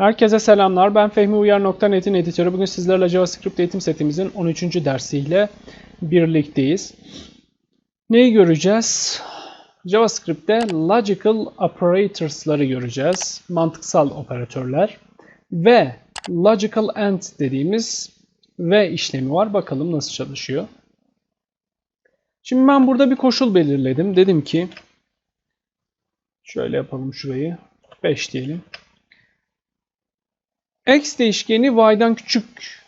Herkese selamlar. Ben Fehmi Uyar.net'in editörü. Bugün sizlerle JavaScript eğitim setimizin 13. dersiyle birlikteyiz. Neyi göreceğiz? JavaScript'te logical operators'ları göreceğiz. Mantıksal operatörler. Ve logical and dediğimiz ve işlemi var. Bakalım nasıl çalışıyor. Şimdi ben burada bir koşul belirledim. Dedim ki şöyle yapalım şurayı. 5 diyelim. X değişkeni y'dan küçük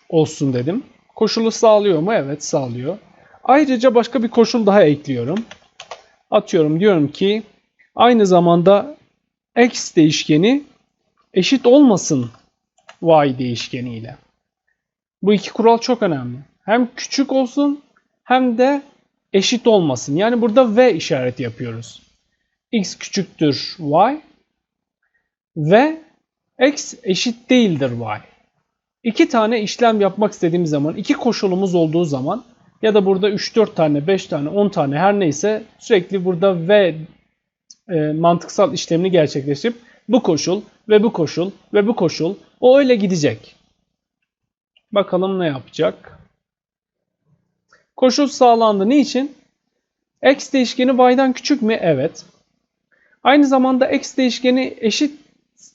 olsun dedim. Koşulu sağlıyor mu? Evet sağlıyor. Ayrıca başka bir koşul daha ekliyorum. Atıyorum diyorum ki aynı zamanda x değişkeni eşit olmasın y değişkeniyle. Bu iki kural çok önemli. Hem küçük olsun hem de eşit olmasın. Yani burada v işareti yapıyoruz. x küçüktür y ve x eşit değildir y. İki tane işlem yapmak istediğimiz zaman, iki koşulumuz olduğu zaman ya da burada 3-4 tane, 5 tane, 10 tane her neyse sürekli burada ve e, mantıksal işlemini gerçekleştirip bu koşul ve bu koşul ve bu koşul o öyle gidecek. Bakalım ne yapacak? Koşul sağlandı. Niçin? X değişkeni y'dan küçük mü? Evet. Aynı zamanda x değişkeni eşit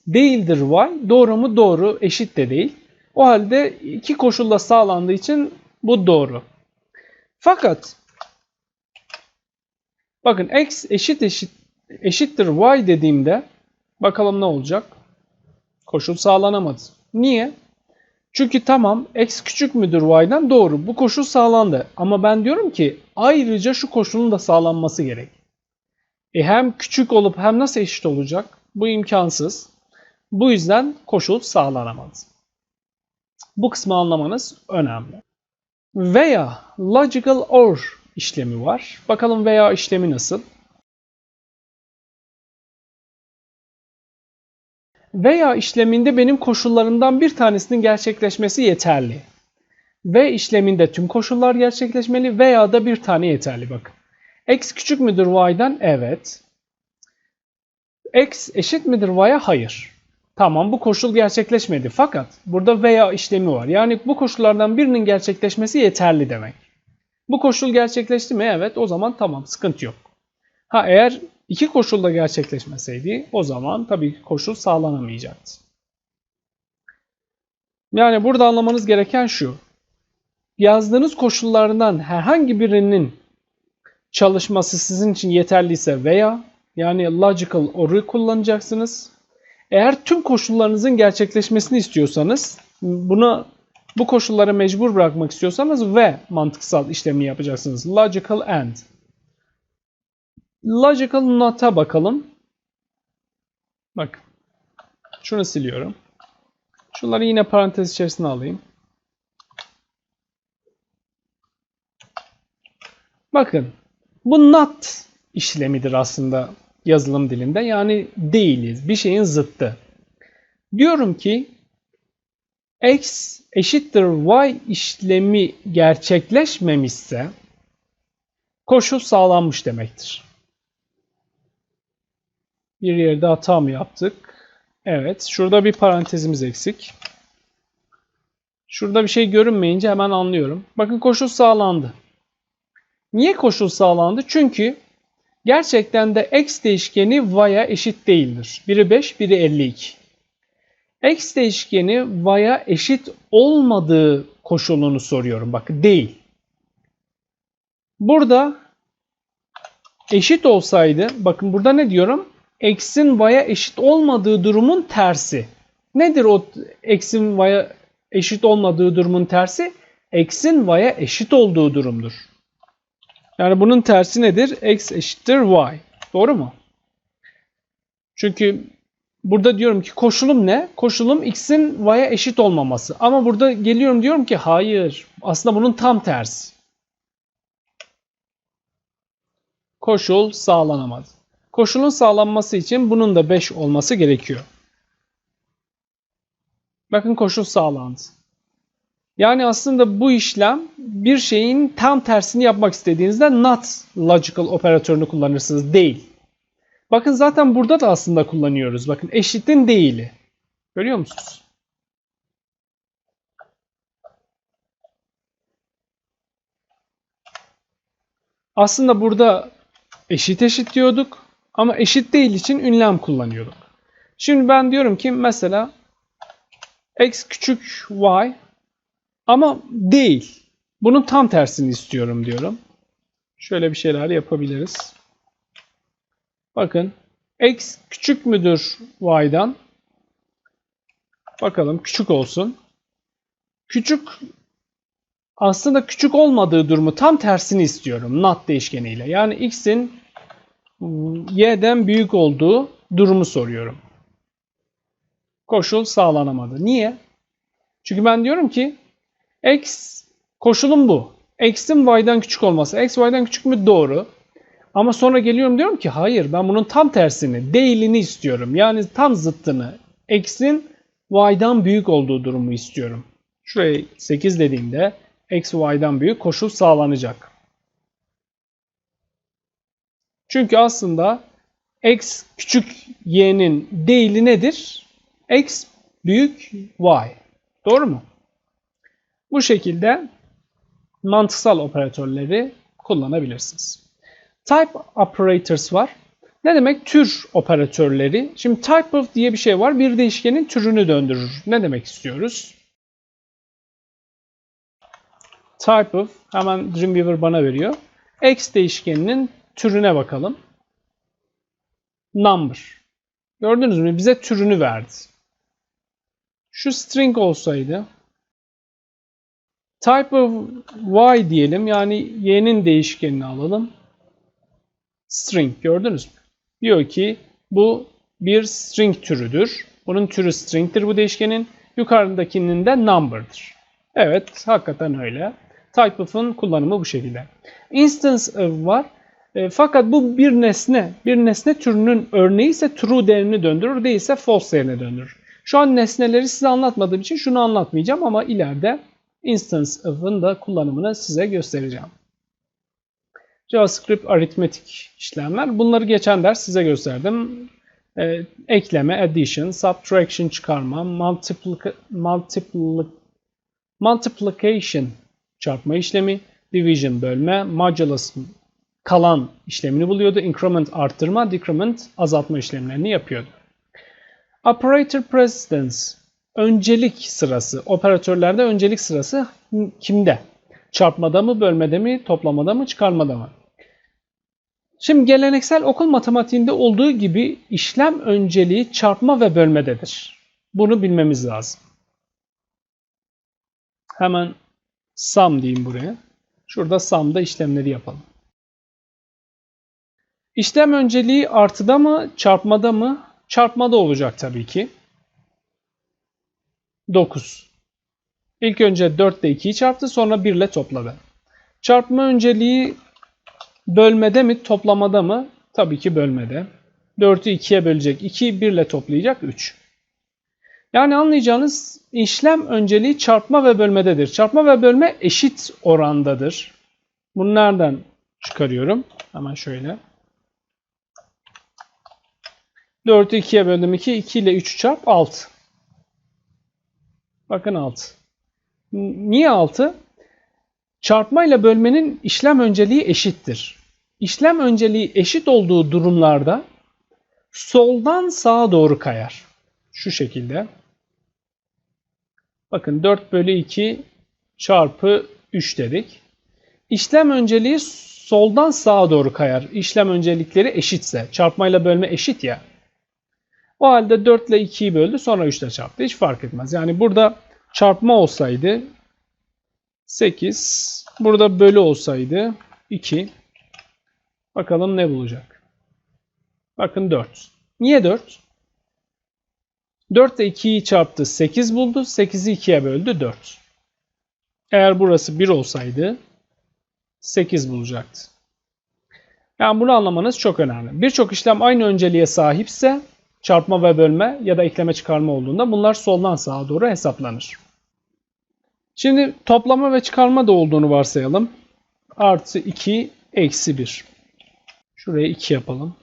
değildir y. Doğru mu? Doğru. Eşit de değil. O halde iki koşulla sağlandığı için bu doğru. Fakat bakın x eşit eşit eşittir y dediğimde bakalım ne olacak? Koşul sağlanamadı. Niye? Çünkü tamam x küçük müdür y'dan doğru. Bu koşul sağlandı. Ama ben diyorum ki ayrıca şu koşulun da sağlanması gerek. E hem küçük olup hem nasıl eşit olacak? Bu imkansız. Bu yüzden koşul sağlanamaz. Bu kısmı anlamanız önemli. Veya logical or işlemi var. Bakalım veya işlemi nasıl? Veya işleminde benim koşullarımdan bir tanesinin gerçekleşmesi yeterli. Ve işleminde tüm koşullar gerçekleşmeli veya da bir tane yeterli bakın. X küçük müdür y'dan? Evet. X eşit midir y'ye? Hayır. Tamam bu koşul gerçekleşmedi. Fakat burada veya işlemi var. Yani bu koşullardan birinin gerçekleşmesi yeterli demek. Bu koşul gerçekleşti mi? Evet o zaman tamam sıkıntı yok. Ha eğer iki koşul da gerçekleşmeseydi o zaman tabii ki koşul sağlanamayacaktı. Yani burada anlamanız gereken şu. Yazdığınız koşullardan herhangi birinin çalışması sizin için yeterliyse veya yani logical or'u kullanacaksınız. Eğer tüm koşullarınızın gerçekleşmesini istiyorsanız buna bu koşullara mecbur bırakmak istiyorsanız ve mantıksal işlemi yapacaksınız. Logical and. Logical not'a bakalım. Bak. Şunu siliyorum. Şunları yine parantez içerisine alayım. Bakın. Bu not işlemidir aslında yazılım dilinde. Yani değiliz. Bir şeyin zıttı. Diyorum ki x eşittir y işlemi gerçekleşmemişse koşul sağlanmış demektir. Bir yerde hata mı yaptık? Evet. Şurada bir parantezimiz eksik. Şurada bir şey görünmeyince hemen anlıyorum. Bakın koşul sağlandı. Niye koşul sağlandı? Çünkü gerçekten de x değişkeni y'ya eşit değildir. Biri 5, biri 52. x değişkeni y'ya eşit olmadığı koşulunu soruyorum. Bak değil. Burada eşit olsaydı, bakın burada ne diyorum? X'in y'ya eşit olmadığı durumun tersi. Nedir o x'in y'ya eşit olmadığı durumun tersi? X'in y'ya eşit olduğu durumdur. Yani bunun tersi nedir? X eşittir Y. Doğru mu? Çünkü burada diyorum ki koşulum ne? Koşulum x'in y'ye eşit olmaması. Ama burada geliyorum diyorum ki hayır. Aslında bunun tam tersi. Koşul sağlanamaz. Koşulun sağlanması için bunun da 5 olması gerekiyor. Bakın koşul sağlandı. Yani aslında bu işlem bir şeyin tam tersini yapmak istediğinizde not logical operatörünü kullanırsınız değil. Bakın zaten burada da aslında kullanıyoruz. Bakın eşitin değili. Görüyor musunuz? Aslında burada eşit eşit diyorduk ama eşit değil için ünlem kullanıyorduk. Şimdi ben diyorum ki mesela x küçük y ama değil. Bunun tam tersini istiyorum diyorum. Şöyle bir şeyler yapabiliriz. Bakın x küçük müdür y'dan? Bakalım küçük olsun. Küçük aslında küçük olmadığı durumu tam tersini istiyorum not değişkeniyle. Yani x'in y'den büyük olduğu durumu soruyorum. Koşul sağlanamadı. Niye? Çünkü ben diyorum ki x koşulum bu. x'in y'den küçük olması. x y'den küçük mü? Doğru. Ama sonra geliyorum diyorum ki hayır ben bunun tam tersini, değilini istiyorum. Yani tam zıttını. x'in y'dan büyük olduğu durumu istiyorum. Şuraya 8 dediğimde x y'dan büyük koşul sağlanacak. Çünkü aslında x küçük y'nin değili nedir? x büyük y. Doğru mu? Bu şekilde mantıksal operatörleri kullanabilirsiniz. Type operators var. Ne demek? Tür operatörleri. Şimdi type of diye bir şey var. Bir değişkenin türünü döndürür. Ne demek istiyoruz? Type of hemen Dreamweaver bana veriyor. X değişkeninin türüne bakalım. Number. Gördünüz mü? Bize türünü verdi. Şu string olsaydı type of y diyelim. Yani y'nin değişkenini alalım. String gördünüz mü? Diyor ki bu bir string türüdür. Bunun türü string'tir bu değişkenin. Yukarıdakinin de number'dır. Evet, hakikaten öyle. Type of'un kullanımı bu şekilde. Instance of var. E, fakat bu bir nesne. Bir nesne türünün örneği ise true değerini döndürür, değilse false değerini döndürür. Şu an nesneleri size anlatmadığım için şunu anlatmayacağım ama ileride instance of'un da kullanımını size göstereceğim. JavaScript aritmetik işlemler. Bunları geçen ders size gösterdim. Ee, ekleme, addition, subtraction çıkarma, multiplica, multiplic, multiplication çarpma işlemi, division bölme, modulus kalan işlemini buluyordu. Increment arttırma, decrement azaltma işlemlerini yapıyordu. Operator precedence öncelik sırası. Operatörlerde öncelik sırası kimde? Çarpmada mı, bölmede mi, toplamada mı, çıkarmada mı? Şimdi geleneksel okul matematiğinde olduğu gibi işlem önceliği çarpma ve bölmededir. Bunu bilmemiz lazım. Hemen sum diyeyim buraya. Şurada sum'da işlemleri yapalım. İşlem önceliği artıda mı, çarpmada mı? Çarpmada olacak tabii ki. 9. İlk önce 4 ile 2'yi çarptı sonra 1 ile topladı. Çarpma önceliği bölmede mi toplamada mı? Tabii ki bölmede. 4'ü 2'ye bölecek. 2'yi 1 ile toplayacak 3. Yani anlayacağınız işlem önceliği çarpma ve bölmededir. Çarpma ve bölme eşit orandadır. Bunu nereden çıkarıyorum? Hemen şöyle. 4'ü 2'ye böldüm 2. 2 ile 3'ü çarp 6. Bakın 6. Niye 6? Çarpma ile bölmenin işlem önceliği eşittir. İşlem önceliği eşit olduğu durumlarda soldan sağa doğru kayar. Şu şekilde. Bakın 4 bölü 2 çarpı 3 dedik. İşlem önceliği soldan sağa doğru kayar. İşlem öncelikleri eşitse. Çarpmayla bölme eşit ya. O halde 4 ile 2'yi böldü sonra 3 ile çarptı. Hiç fark etmez. Yani burada çarpma olsaydı 8. Burada bölü olsaydı 2. Bakalım ne bulacak. Bakın 4. Niye 4? 4 ile 2'yi çarptı 8 buldu. 8'i 2'ye böldü 4. Eğer burası 1 olsaydı 8 bulacaktı. Yani bunu anlamanız çok önemli. Birçok işlem aynı önceliğe sahipse çarpma ve bölme ya da ekleme çıkarma olduğunda bunlar soldan sağa doğru hesaplanır. Şimdi toplama ve çıkarma da olduğunu varsayalım. Artı 2 eksi 1. Şuraya 2 yapalım.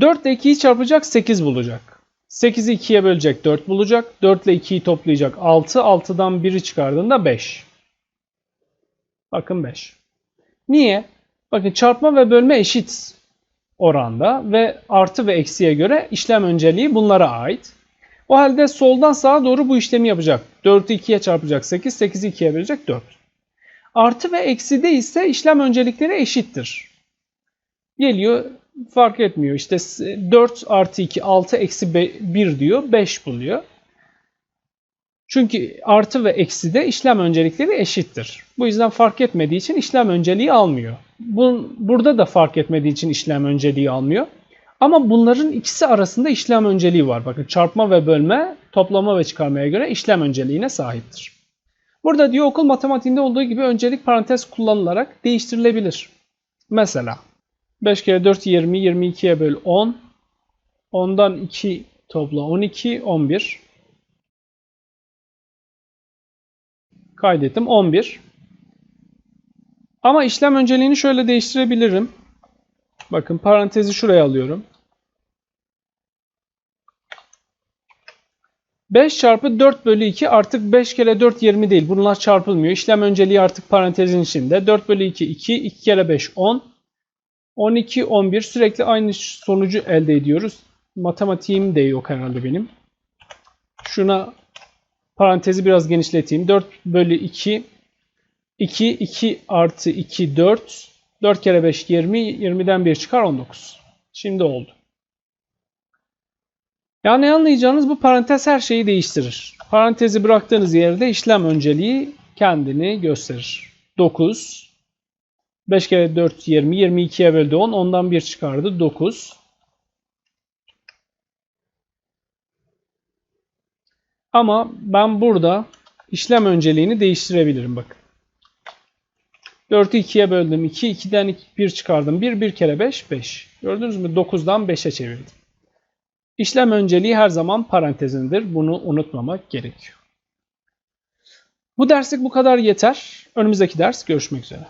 4 ile 2'yi çarpacak 8 bulacak. 8'i 2'ye bölecek 4 bulacak. 4 ile 2'yi toplayacak 6. 6'dan 1'i çıkardığında 5. Bakın 5. Niye? Bakın çarpma ve bölme eşit oranda ve artı ve eksiye göre işlem önceliği bunlara ait. O halde soldan sağa doğru bu işlemi yapacak. 4'ü 2'ye çarpacak 8, 8'i 2'ye bölecek 4. Artı ve ekside ise işlem öncelikleri eşittir. Geliyor fark etmiyor. İşte 4 artı 2 6 eksi 1 diyor 5 buluyor. Çünkü artı ve eksi de işlem öncelikleri eşittir. Bu yüzden fark etmediği için işlem önceliği almıyor. Bu, burada da fark etmediği için işlem önceliği almıyor. Ama bunların ikisi arasında işlem önceliği var. Bakın çarpma ve bölme toplama ve çıkarmaya göre işlem önceliğine sahiptir. Burada diyor okul matematiğinde olduğu gibi öncelik parantez kullanılarak değiştirilebilir. Mesela 5 kere 4 20, 22'ye böl 10. 10'dan 2 topla 12, 11. Kaydettim 11. Ama işlem önceliğini şöyle değiştirebilirim. Bakın parantezi şuraya alıyorum. 5 çarpı 4 bölü 2 artık 5 kere 4 20 değil. Bunlar çarpılmıyor. İşlem önceliği artık parantezin içinde. 4 bölü 2 2, 2 kere 5 10. 12, 11 sürekli aynı sonucu elde ediyoruz. Matematiğim de yok herhalde benim. Şuna parantezi biraz genişleteyim. 4 bölü 2 2, 2 artı 2 4. 4 kere 5 20. 20'den 1 çıkar 19. Şimdi oldu. Yani anlayacağınız bu parantez her şeyi değiştirir. Parantezi bıraktığınız yerde işlem önceliği kendini gösterir. 9 5 kere 4 20. 22'ye böldü 10. Ondan 1 çıkardı. 9. Ama ben burada işlem önceliğini değiştirebilirim bakın. 4'ü 2'ye böldüm. 2. 2'den 1 çıkardım. 1. 1 kere 5. 5. Gördünüz mü? 9'dan 5'e çevirdim. İşlem önceliği her zaman parantezindir. Bunu unutmamak gerekiyor. Bu derslik bu kadar yeter. Önümüzdeki ders görüşmek üzere.